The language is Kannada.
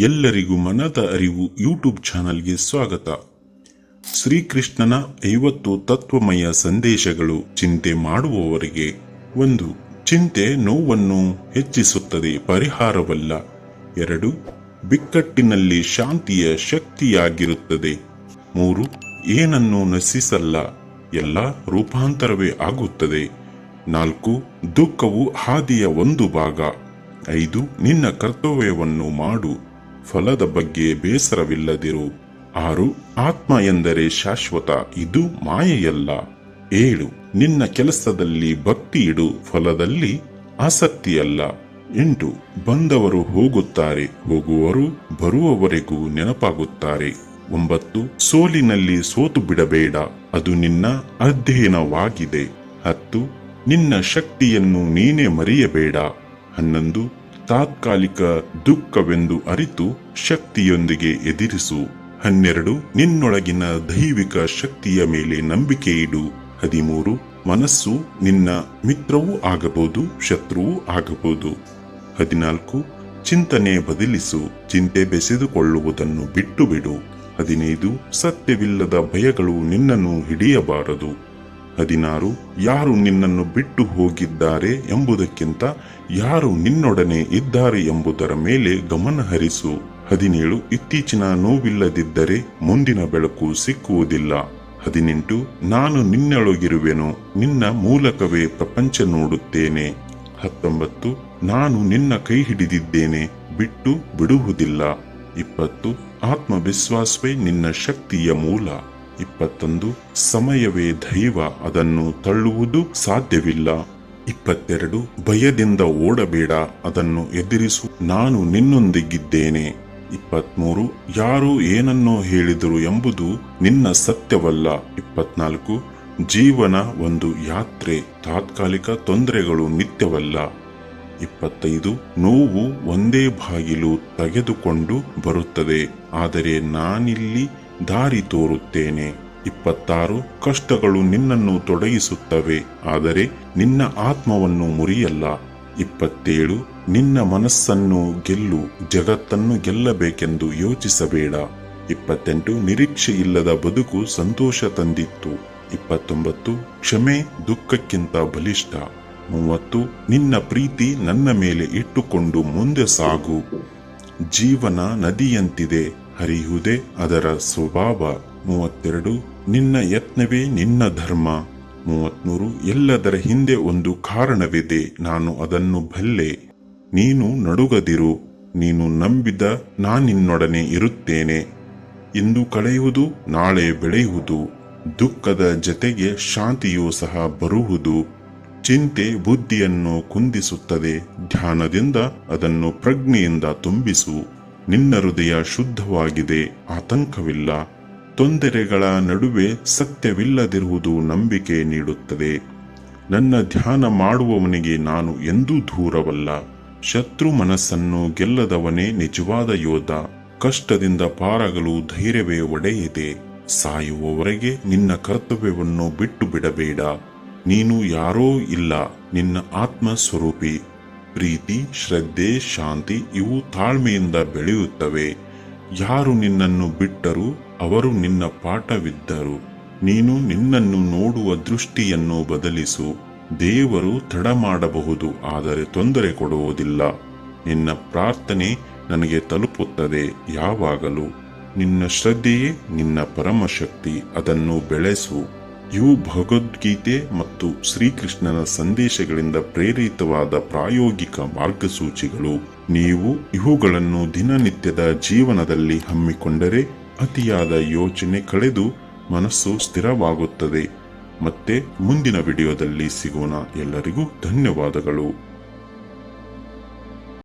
ಎಲ್ಲರಿಗೂ ಮನದ ಅರಿವು ಯೂಟ್ಯೂಬ್ ಚಾನಲ್ಗೆ ಸ್ವಾಗತ. ಶ್ರೀಕೃಷ್ಣನ ಐವತ್ತು ತತ್ವಮಯ ಸಂದೇಶಗಳು ಚಿಂತೆ ಮಾಡುವವರಿಗೆ ಒಂದು, ಚಿಂತೆ ನೋವನ್ನು ಹೆಚ್ಚಿಸುತ್ತದೆ, ಪರಿಹಾರವಲ್ಲ. ಎರಡು, ಬಿಕ್ಕಟ್ಟಿನಲ್ಲಿ ಶಾಂತಿಯ ಶಕ್ತಿಯಾಗಿರುತ್ತದೆ. ಮೂರು, ಏನನ್ನು ನಶಿಸಲ್ಲ, ಎಲ್ಲ ರೂಪಾಂತರವೇ ಆಗುತ್ತದೆ. ನಾಲ್ಕು, ದುಃಖವು ಹಾದಿಯ ಒಂದು ಭಾಗ. ಐದು, ನಿನ್ನ ಕರ್ತವ್ಯವನ್ನು ಮಾಡು. ಫಲದ ಬಗ್ಗೆ ಬೇಸರವಿಲ್ಲದಿರು. ಆರು, ಆತ್ಮ ಎಂದರೆ ಶಾಶ್ವತ, ಇದು ಮಾಯೆಯಲ್ಲ. ಏಳು, ನಿನ್ನ ಕೆಲಸದಲ್ಲಿ ಭಕ್ತಿ ಇಡು ಫಲದಲ್ಲಿ ಆಸಕ್ತಿಯಲ್ಲ. ಎಂಟು, ಬಂದವರು ಹೋಗುತ್ತಾರೆ, ಹೋಗುವರು ಬರುವವರೆಗೂ ನೆನಪಾಗುತ್ತಾರೆ. ಒಂಬತ್ತು, ಸೋಲಿನಲ್ಲಿ ಸೋತು ಬಿಡಬೇಡ, ಅದು ನಿನ್ನ ಅಧ್ಯಯನವಾಗಿದೆ. ಹತ್ತು, ನಿನ್ನ ಶಕ್ತಿಯನ್ನು ನೀನೇ ಮರೆಯಬೇಡ. ಹನ್ನೊಂದು ತಾತ್ಕಾಲಿಕ ದುಃಖವೆಂದು ಅರಿತು ಶಕ್ತಿಯೊಂದಿಗೆ ಎದುರಿಸು. ಹನ್ನೆರಡು, ನಿನ್ನೊಳಗಿನ ದೈವಿಕ ಶಕ್ತಿಯ ಮೇಲೆ ನಂಬಿಕೆ ಇಡು. ಹದಿಮೂರು, ಮನಸ್ಸು ನಿನ್ನ ಮಿತ್ರವೂ ಆಗಬಹುದು, ಶತ್ರುವೂ ಆಗಬಹುದು. ಹದಿನಾಲ್ಕು, ಚಿಂತನೆ ಬದಲಿಸು. ಚಿಂತೆ ಬೆಸೆದುಕೊಳ್ಳುವುದನ್ನು ಬಿಟ್ಟು ಬಿಡು ಹದಿನೈದು, ಸತ್ಯವಿಲ್ಲದ ಭಯಗಳು ನಿನ್ನನ್ನು ಹಿಡಿಯಬಾರದು. ಹದಿನಾರು, ಯಾರು ನಿನ್ನನ್ನು ಬಿಟ್ಟು ಹೋಗಿದ್ದಾರೆ ಎಂಬುದಕ್ಕಿಂತ ಯಾರು ನಿನ್ನೊಡನೆ ಇದ್ದಾರೆ ಎಂಬುದರ ಮೇಲೆ ಗಮನ ಹರಿಸು. ಹದಿನೇಳು, ಇತ್ತೀಚಿನ ನೋವಿಲ್ಲದಿದ್ದರೆ ಮುಂದಿನ ಬೆಳಕು ಸಿಕ್ಕುವುದಿಲ್ಲ. ಹದಿನೆಂಟು, ನಾನು ನಿನ್ನೊಳಗಿರುವೆನು, ನಿನ್ನ ಮೂಲಕವೇ ಪ್ರಪಂಚ ನೋಡುತ್ತೇನೆ. ಹತ್ತೊಂಬತ್ತು, ನಾನು ನಿನ್ನ ಕೈ ಹಿಡಿದಿದ್ದೇನೆ, ಬಿಟ್ಟು ಬಿಡುವುದಿಲ್ಲ. ಇಪ್ಪತ್ತು, ಆತ್ಮವಿಶ್ವಾಸವೇ ನಿನ್ನ ಶಕ್ತಿಯ ಮೂಲ. ಇಪ್ಪತ್ತೊಂದು, ಸಮಯವೇ ದೈವ, ಅದನ್ನು ತಳ್ಳುವುದು ಸಾಧ್ಯವಿಲ್ಲ. ಇಪ್ಪತ್ತೆರಡು, ಭಯದಿಂದ ಓಡಬೇಡ, ಅದನ್ನು ಎದುರಿಸು, ನಾನು ನಿನ್ನೊಂದಿಗಿದ್ದೇನೆ. ಇಪ್ಪತ್ಮೂರು, ಯಾರು ಏನನ್ನೋ ಹೇಳಿದರು ಎಂಬುದು ನಿನ್ನ ಸತ್ಯವಲ್ಲ. ಇಪ್ಪತ್ನಾಲ್ಕು, ಜೀವನ ಒಂದು ಯಾತ್ರೆ, ತಾತ್ಕಾಲಿಕ ತೊಂದರೆಗಳು ನಿತ್ಯವಲ್ಲ. ಇಪ್ಪತ್ತೈದು, ನೋವು ಒಂದೇ ಬಾಗಿಲು ತೆಗೆದುಕೊಂಡು ಬರುತ್ತದೆ, ಆದರೆ ನಾನಿಲ್ಲಿ ದಾರಿ ತೋರುತ್ತೇನೆ. ಇಪ್ಪತ್ತಾರು ಕಷ್ಟಗಳು ನಿನ್ನನ್ನು ತೊಡಗಿಸುತ್ತವೆ. ಆದರೆ ನಿನ್ನ ಆತ್ಮವನ್ನು ಮುರಿಯಲ್ಲ. ಇಪ್ಪತ್ತೇಳು ನಿನ್ನ ಮನಸ್ಸನ್ನು ಗೆಲ್ಲು. ಜಗತ್ತನ್ನು ಗೆಲ್ಲಬೇಕೆಂದು ಯೋಚಿಸಬೇಡ. ಇಪ್ಪತ್ತೆಂಟು ನಿರೀಕ್ಷೆ ಇಲ್ಲದ ಬದುಕು ಸಂತೋಷ ತಂದಿತ್ತು. ಇಪ್ಪತ್ತೊಂಬತ್ತು ಕ್ಷಮೆ ದುಃಖಕ್ಕಿಂತ ಬಲಿಷ್ಠ. ಮೂವತ್ತು ನಿನ್ನ ಪ್ರೀತಿ ನನ್ನ ಮೇಲೆ ಇಟ್ಟುಕೊಂಡು ಮುಂದೆ ಸಾಗು. ಜೀವನ ನದಿಯಂತಿದೆ. ಹರಿಯುವುದೇ ಅದರ ಸ್ವಭಾವ. ಮೂವತ್ತೆರಡು, ನಿನ್ನ ಯತ್ನವೇ ನಿನ್ನ ಧರ್ಮ. ಮೂವತ್ಮೂರು ಎಲ್ಲದರ ಹಿಂದೆ ಒಂದು ಕಾರಣವಿದೆ, ನಾನು ಅದನ್ನು ಬಲ್ಲೆ ನೀನು ನಡುಗದಿರು, ನೀನು ನಂಬಿದ ನಾನಿನ್ನೊಡನೆ ಇರುತ್ತೇನೆ. ಇಂದು ಕಳೆಯುವುದು, ನಾಳೆ ಬೆಳೆಯುವುದು. ದುಃಖದ ಜತೆಗೆ ಶಾಂತಿಯೂ ಸಹ ಬರುವುದು. ಚಿಂತೆ ಬುದ್ಧಿಯನ್ನು ಕುಂದಿಸುತ್ತದೆ, ಧ್ಯಾನದಿಂದ ಅದನ್ನು ಪ್ರಜ್ಞೆಯಿಂದ ತುಂಬಿಸು. ನಿನ್ನ ಹೃದಯ ಶುದ್ಧವಾಗಿದೆ, ಆತಂಕವಿಲ್ಲ. ತೊಂದರೆಗಳ ನಡುವೆ ಸತ್ಯವಿಲ್ಲದಿರುವುದು ನಂಬಿಕೆ ನೀಡುತ್ತದೆ. ನನ್ನ ಧ್ಯಾನ ಮಾಡುವವನಿಗೆ ನಾನು ಎಂದೂ ದೂರವಲ್ಲ. ಶತ್ರು ಮನಸ್ಸನ್ನು ಗೆಲ್ಲದವನೇ ನಿಜವಾದ ಯೋಧ. ಕಷ್ಟದಿಂದ ಪಾರಾಗಲು ಧೈರ್ಯವೇ ಒಡೆಯಿದೆ. ಸಾಯುವವರೆಗೆ ನಿನ್ನ ಕರ್ತವ್ಯವನ್ನು ಬಿಟ್ಟು ಬಿಡಬೇಡ ನೀನು ಯಾರೋ ಇಲ್ಲ, ನಿನ್ನ ಆತ್ಮ ಸ್ವರೂಪಿ ಪ್ರೀತಿ, ಶ್ರದ್ಧೆ, ಶಾಂತಿ ಇವು ತಾಳ್ಮೆಯಿಂದ ಬೆಳೆಯುತ್ತವೆ. ಯಾರು ನಿನ್ನನ್ನು ಬಿಟ್ಟರು ಅವರು ನಿನ್ನ ಪಾಠವಿದ್ದರು. ನೀನು ನಿನ್ನನ್ನು ನೋಡುವ ದೃಷ್ಟಿಯನ್ನು ಬದಲಿಸು. ದೇವರು ತಡ ಮಾಡಬಹುದು ಆದರೆ ತೊಂದರೆ ಕೊಡುವುದಿಲ್ಲ. ನಿನ್ನ ಪ್ರಾರ್ಥನೆ ನನಗೆ ತಲುಪುತ್ತದೆ, ಯಾವಾಗಲೂ. ನಿನ್ನ ಶ್ರದ್ಧೆಯೇ ನಿನ್ನ ಪರಮಶಕ್ತಿ, ಅದನ್ನು ಬೆಳೆಸು. ಇವು ಭಗವದ್ಗೀತೆ ಮತ್ತು ಶ್ರೀಕೃಷ್ಣನ ಸಂದೇಶಗಳಿಂದ ಪ್ರೇರಿತವಾದ ಪ್ರಾಯೋಗಿಕ ಮಾರ್ಗಸೂಚಿಗಳು. ನೀವು ಇವುಗಳನ್ನು ದಿನನಿತ್ಯದ ಜೀವನದಲ್ಲಿ ಹಮ್ಮಿಕೊಂಡರೆ ಅತಿಯಾದ ಯೋಚನೆ ಕಳೆದು ಮನಸ್ಸು ಸ್ಥಿರವಾಗುತ್ತದೆ. ಮತ್ತೆ ಮುಂದಿನ ವಿಡಿಯೋದಲ್ಲಿ ಸಿಗೋಣ. ಎಲ್ಲರಿಗೂ ಧನ್ಯವಾದಗಳು.